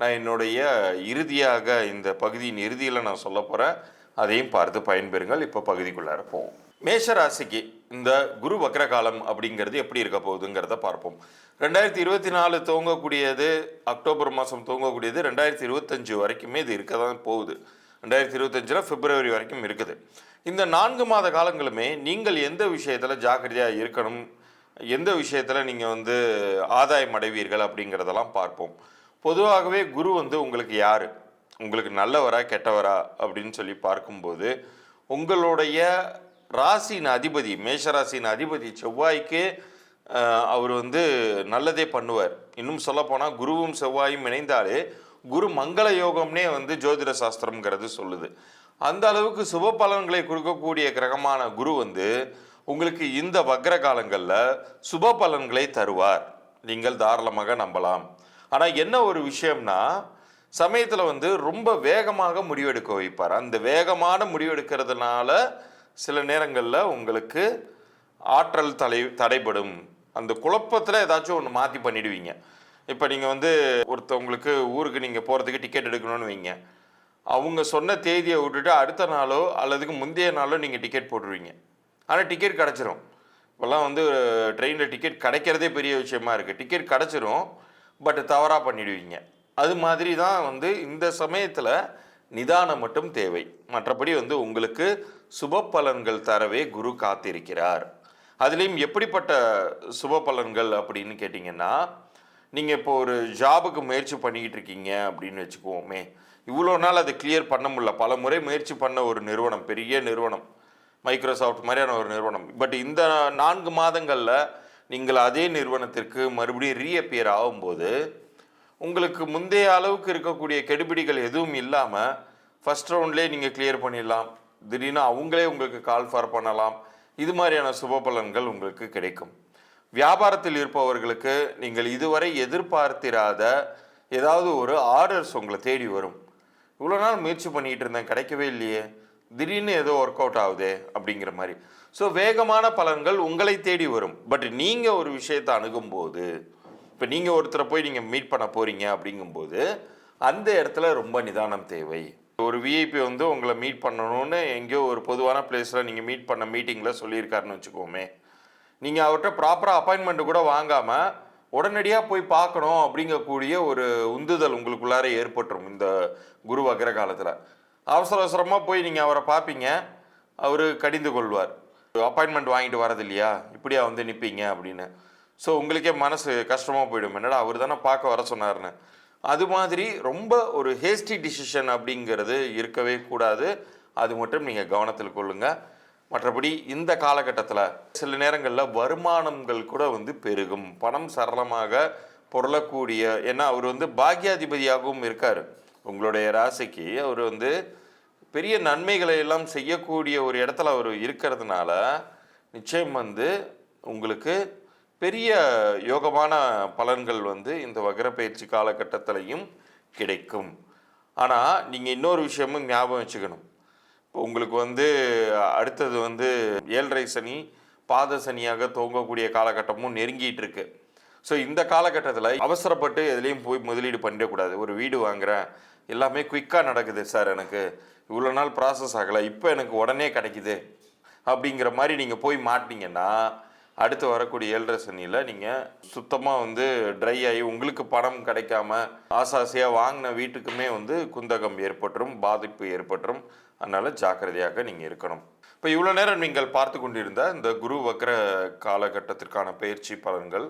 நான் என்னுடைய இறுதியாக இந்த பகுதியின் இறுதியில் நான் சொல்ல போகிறேன் அதையும் பார்த்து பயன்பெறுங்கள். இப்போ பகுதிக்குள்ளார போவோம். மேஷ ராசிக்கு இந்த குரு வக்ர காலம் அப்படிங்கிறது எப்படி இருக்க போகுதுங்கிறத பார்ப்போம். ரெண்டாயிரத்தி இருபத்தி நாலு துவங்கக்கூடியது அக்டோபர் மாதம் துவங்கக்கூடியது ரெண்டாயிரத்தி இருபத்தஞ்சு வரைக்குமே இது இருக்க தான் போகுது. ரெண்டாயிரத்தி இருபத்தஞ்சில் பிப்ரவரி வரைக்கும் இருக்குது. இந்த நான்கு மாத காலங்களுமே நீங்கள் எந்த விஷயத்தில் ஜாக்கிரதையாக இருக்கணும்? எந்த விஷயத்தில் நீங்கள் வந்து ஆதாயம் அடைவீர்கள் அப்படிங்கிறதெல்லாம் பார்ப்போம். பொதுவாகவே குரு வந்து உங்களுக்கு யார்? உங்களுக்கு நல்லவரா கெட்டவரா அப்படின்னு சொல்லி பார்க்கும்போது உங்களுடைய ராசியின் அதிபதி மேஷராசியின் அதிபதி செவ்வாய்க்கு அவர் வந்து நல்லதே பண்ணுவார். இன்னும் சொல்லப்போனால் குருவும் செவ்வாயும் இணைந்தாலே குரு மங்கள யோகம்னே வந்து ஜோதிட சாஸ்திரம்ங்கிறது சொல்லுது. அந்த அளவுக்கு சுப பலன்களை கொடுக்கக்கூடிய கிரகமான குரு வந்து உங்களுக்கு இந்த வக்ர காலங்களில் சுப பலன்களை தருவார். நீங்கள் தாராளமாக நம்பலாம். ஆனால் என்ன ஒரு விஷயம்னா சமயத்தில் வந்து ரொம்ப வேகமாக முடிவெடுக்க வைப்பார். அந்த வேகமான முடிவெடுக்கிறதுனால சில நேரங்களில் உங்களுக்கு ஆற்றல் தலை தடைபடும். அந்த குழப்பத்தில் ஏதாச்சும் ஒன்று மாற்றி பண்ணிடுவீங்க. இப்போ நீங்கள் வந்து ஒருத்தவங்களுக்கு ஊருக்கு நீங்கள் போகிறதுக்கு டிக்கெட் எடுக்கணும்னு வைங்க. அவங்க சொன்ன தேதியை விட்டுட்டு அடுத்த நாளோ அல்லதுக்கு முந்தைய நாளோ நீங்கள் டிக்கெட் போட்டுருவீங்க. ஆனால் டிக்கெட் கிடச்சிரும். இப்போல்லாம் வந்து ட்ரெயினில் டிக்கெட் கிடைக்கிறதே பெரிய விஷயமா இருக்குது டிக்கெட் கிடச்சிரும். பட் தவறாக பண்ணிடுவீங்க. அது மாதிரி தான் வந்து இந்த சமயத்தில் நிதானம் மட்டும் தேவை. மற்றபடி வந்து உங்களுக்கு சுப பலன்கள் தரவே குரு காத்திருக்கிறார். அதுலேயும் எப்படிப்பட்ட சுப பலன்கள் அப்படின்னு கேட்டிங்கன்னா நீங்கள் இப்போ ஒரு ஜாபுக்கு முயற்சி பண்ணிக்கிட்டு இருக்கீங்க அப்படின்னு வச்சுக்குவோமே இவ்வளோ நாள் அதை கிளியர் பண்ண முடியல. பல முறை முயற்சி பண்ண ஒரு நிறுவனம் பெரிய நிறுவனம் மைக்ரோசாஃப்ட் மாதிரியான ஒரு நிறுவனம். பட் இந்த நான்கு மாதங்களில் நீங்கள் அதே நிறுவனத்திற்கு மறுபடியும் ரீஅப்பியர் ஆகும்போது உங்களுக்கு முந்தைய அளவுக்கு இருக்கக்கூடிய கெடுபிடிகள் எதுவும் இல்லாமல் ஃபஸ்ட் ரவுண்ட்லேயே நீங்கள் கிளியர் பண்ணிடலாம். திடீர்னு அவங்களே உங்களுக்கு கால் ஃபார் பண்ணலாம். இது மாதிரியான சுப பலன்கள் உங்களுக்கு கிடைக்கும். வியாபாரத்தில் இருப்பவர்களுக்கு நீங்கள் இதுவரை எதிர்பார்த்திராத ஏதாவது ஒரு ஆர்டர்ஸ் உங்களை தேடி வரும். இவ்வளோ நாள் முயற்சி பண்ணிகிட்டு இருந்தேன் கிடைக்கவே இல்லையே. திடீர்னு ஏதோ ஒர்க் அவுட் ஆகுதே அப்படிங்கிற மாதிரி. ஸோ வேகமான பலன்கள் உங்களை தேடி வரும். பட் நீங்கள் ஒரு விஷயத்தை அணுகும்போது இப்போ நீங்கள் ஒருத்தரை போய் நீங்கள் மீட் பண்ண போகிறீங்க அப்படிங்கும்போது அந்த இடத்துல ரொம்ப நிதானம் தேவை. ஒரு விஐபி வந்து உங்களை மீட் பண்ணணும்னு எங்கேயோ ஒரு பொதுவான பிளேஸில் நீங்கள் மீட் பண்ண மீட்டிங்கில் சொல்லியிருக்காருன்னு வச்சுக்கோமே. நீங்கள் அவர்கிட்ட ப்ராப்பராக அப்பாயின்மெண்ட் கூட வாங்காமல் உடனடியாக போய் பார்க்கணும் அப்படிங்கக்கூடிய ஒரு உந்துதல் உங்களுக்குள்ளார ஏற்பட்டுரும் இந்த குரு வக்கிர காலத்தில். அவசர அவசரமாக போய் நீங்கள் அவரை பார்ப்பீங்க அவர் கடிந்து கொள்வார். அப்பாயின்மெண்ட் வாங்கிட்டு வரது இல்லையா இப்படியா வந்து நிற்பீங்க அப்படின்னு. ஸோ உங்களுக்கே மனசு கஷ்டமாக போயிடும். என்னடா அவர் தானே பார்க்க வர சொன்னார்னு அது மாதிரி ரொம்ப ஒரு ஹேஸ்டி டிசிஷன் அப்படிங்கிறது இருக்கவே கூடாது. அது மட்டும் நீங்கள் கவனத்தில் கொள்ளுங்கள் மற்றபடி இந்த காலகட்டத்தில் சில நேரங்களில் வருமானங்கள் கூட வந்து பெருகும். பணம் சரளமாக பொருளக்கூடிய ஏன்னா அவர் வந்து பாக்யாதிபதியாகவும் இருக்கார். உங்களுடைய ராசிக்கு அவர் வந்து பெரிய நன்மைகளை எல்லாம் செய்யக்கூடிய ஒரு இடத்துல அவர் இருக்கிறதுனால நிச்சயம் வந்து உங்களுக்கு பெரிய யோகமான பலன்கள் வந்து இந்த வக்ர பயிற்சி காலகட்டத்திலையும் கிடைக்கும். ஆனால் நீங்கள் இன்னொரு விஷயமும் ஞாபகம் வச்சுக்கணும். இப்போ உங்களுக்கு வந்து அடுத்தது வந்து ஏழரை சனி பாத சனியாக துவங்கக்கூடிய காலகட்டமும் நெருங்கிட்டு இருக்கு. ஸோ இந்த காலகட்டத்தில் அவசரப்பட்டு எதுலேயும் போய் முதலீடு பண்ணிடக்கூடாது ஒரு வீடு வாங்குறேன். எல்லாமே குயிக்காக நடக்குது சார் எனக்கு. இவ்வளோ நாள் ப்ராசஸ் ஆகலை இப்போ எனக்கு உடனே கிடைக்குது அப்படிங்கிற மாதிரி நீங்கள் போய் மாட்டினீங்கன்னா அடுத்து வரக்கூடிய ஏழரை சனியில் நீங்கள் சுத்தமாக வந்து ட்ரை ஆகி உங்களுக்கு பணம் கிடைக்காம ஆசாசியாக வாங்கின வீட்டுக்குமே வந்து குந்தகம் ஏற்பட்டுரும் பாதிப்பு ஏற்பட்டுரும். அதனால் ஜாக்கிரதையாக நீங்கள் இருக்கணும். இப்போ இவ்வளோ நேரம் நீங்கள் பார்த்து கொண்டிருந்த இந்த குரு வக்ர காலகட்டத்திற்கான பயிற்சி பலன்கள்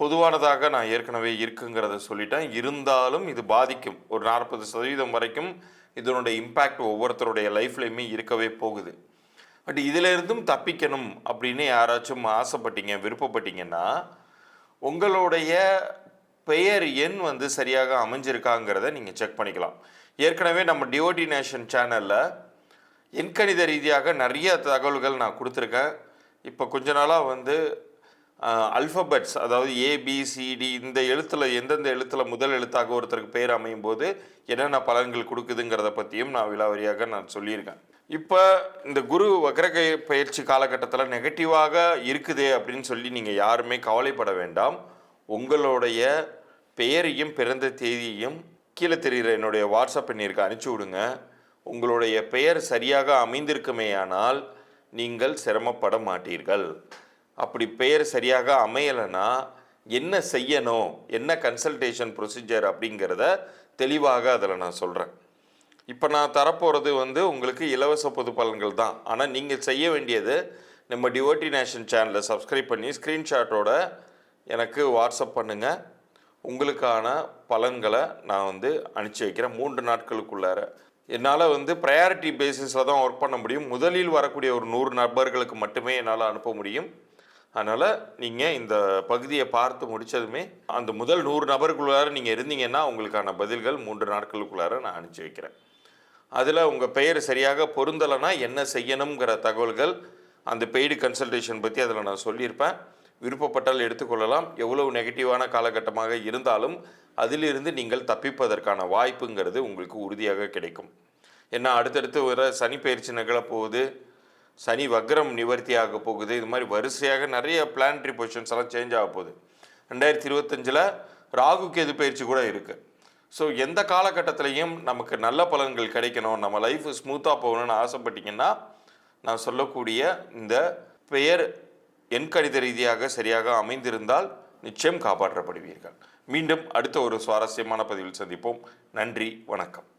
பொதுவானதாக நான் ஏற்கனவே இருக்குங்கிறத சொல்லிட்டேன். இருந்தாலும் இது பாதிக்கும். ஒரு நாற்பது சதவீதம் வரைக்கும் இதனுடைய இம்பேக்ட் ஒவ்வொருத்தருடைய லைஃப்லையுமே இருக்கவே போகுது. பட் இதிலிருந்தும் தப்பிக்கணும் அப்படின்னு யாராச்சும் ஆசைப்பட்டீங்க விருப்பப்பட்டீங்கன்னா உங்களுடைய பெயர் எண் வந்து சரியாக அமைஞ்சிருக்காங்கிறத நீங்கள் செக் பண்ணிக்கலாம். ஏற்கனவே நம்ம டிஓடி நேஷன் சேனலில் எண்கணித ரீதியாக நிறைய தகவல்கள் நான் கொடுத்துருக்கேன். இப்போ கொஞ்ச நாளாக வந்து அல்ஃபபெட்ஸ் அதாவது ஏபிசிடி இந்த எழுத்தில் எந்தெந்த எழுத்தில் முதல் எழுத்தாக ஒருத்தருக்கு பேர் அமையும் போது என்னென்ன பலன்கள் கொடுக்குதுங்கிறத பற்றியும் நான் விழாவரியாக நான் சொல்லியிருக்கேன். இப்போ இந்த குரு வக்ரகை பயிற்சி காலகட்டத்தில் நெகட்டிவாக இருக்குதே அப்படின்னு சொல்லி நீங்கள் யாருமே கவலைப்பட வேண்டாம். உங்களுடைய பெயரையும் பிறந்த தேதியையும் கீழே தெரிகிற என்னுடைய வாட்ஸ்அப் எண்ணிற்கு அனுப்பிச்சி விடுங்க. உங்களுடைய பெயர் சரியாக அமைந்திருக்குமேயானால் நீங்கள் சிரமப்பட மாட்டீர்கள். அப்படி பெயர் சரியாக அமையலைன்னா என்ன செய்யணும்? என்ன கன்சல்டேஷன் ப்ரொசீஜர் அப்படிங்கிறத தெளிவாக அதில் நான் சொல்கிறேன் இப்போ நான் தரப்போகிறது வந்து உங்களுக்கு இலவச பொது பலன்கள் தான். ஆனால் நீங்கள் செய்ய வேண்டியது நம்ம டிவோட்டி நேஷன் சேனலை சப்ஸ்கிரைப் பண்ணி ஸ்க்ரீன்ஷாட்டோட எனக்கு வாட்ஸ்அப் பண்ணுங்கள் உங்களுக்கான பலன்களை நான் வந்து அனுப்பிச்சி வைக்கிறேன். மூன்று நாட்களுக்குள்ளார. என்னால் வந்து ப்ரையாரிட்டி பேசிஸில் தான் ஒர்க் பண்ண முடியும். முதலில் வரக்கூடிய ஒரு நூறு நபர்களுக்கு மட்டுமே என்னால் அனுப்ப முடியும். அதனால் நீங்கள் இந்த பகுதியை பார்த்து முடித்ததுமே அந்த முதல் நூறு நபருக்குள்ளார நீங்கள் இருந்தீங்கன்னா உங்களுக்கான பதில்கள் மூன்று நாட்களுக்குள்ளார நான் அனுப்பிச்சி வைக்கிறேன். அதில் உங்கள் பெயர் சரியாக பொருந்தலைன்னா என்ன செய்யணுங்கிற தகவல்கள் அந்த பெய்டு கன்சல்டேஷன் பற்றி அதில் நான் சொல்லியிருப்பேன். விருப்பப்பட்டால் எடுத்துக்கொள்ளலாம். எவ்வளவு நெகட்டிவான காலகட்டமாக இருந்தாலும் அதிலிருந்து நீங்கள் தப்பிப்பதற்கான வாய்ப்புங்கிறது உங்களுக்கு உறுதியாக கிடைக்கும். ஏன்னா அடுத்தடுத்து வர சனி பயிற்சி நிகழப்போகுது சனி வக்ரம் நிவர்த்தி ஆக போகுது. இது மாதிரி வரிசையாக நிறைய பிளானட்ரி பொசிஷன்ஸ் எல்லாம் சேஞ்ச் ஆக போகுது. ரெண்டாயிரத்தி இருபத்தஞ்சில் ராகு கேது பயிற்சி கூட இருக்குது ஸோ எந்த காலகட்டத்திலையும் நமக்கு நல்ல பலன்கள் கிடைக்கணும். நம்ம லைஃப் ஸ்மூத்தாக போகணும்னு ஆசைப்பட்டீங்கன்னா நான் சொல்லக்கூடிய இந்த பெயர் எண்கணித ரீதியாக சரியாக அமைந்திருந்தால் நிச்சயம் காப்பாற்றப்படுவீர்கள். மீண்டும் அடுத்த ஒரு சுவாரஸ்யமான பதிவில் சந்திப்போம். நன்றி வணக்கம்.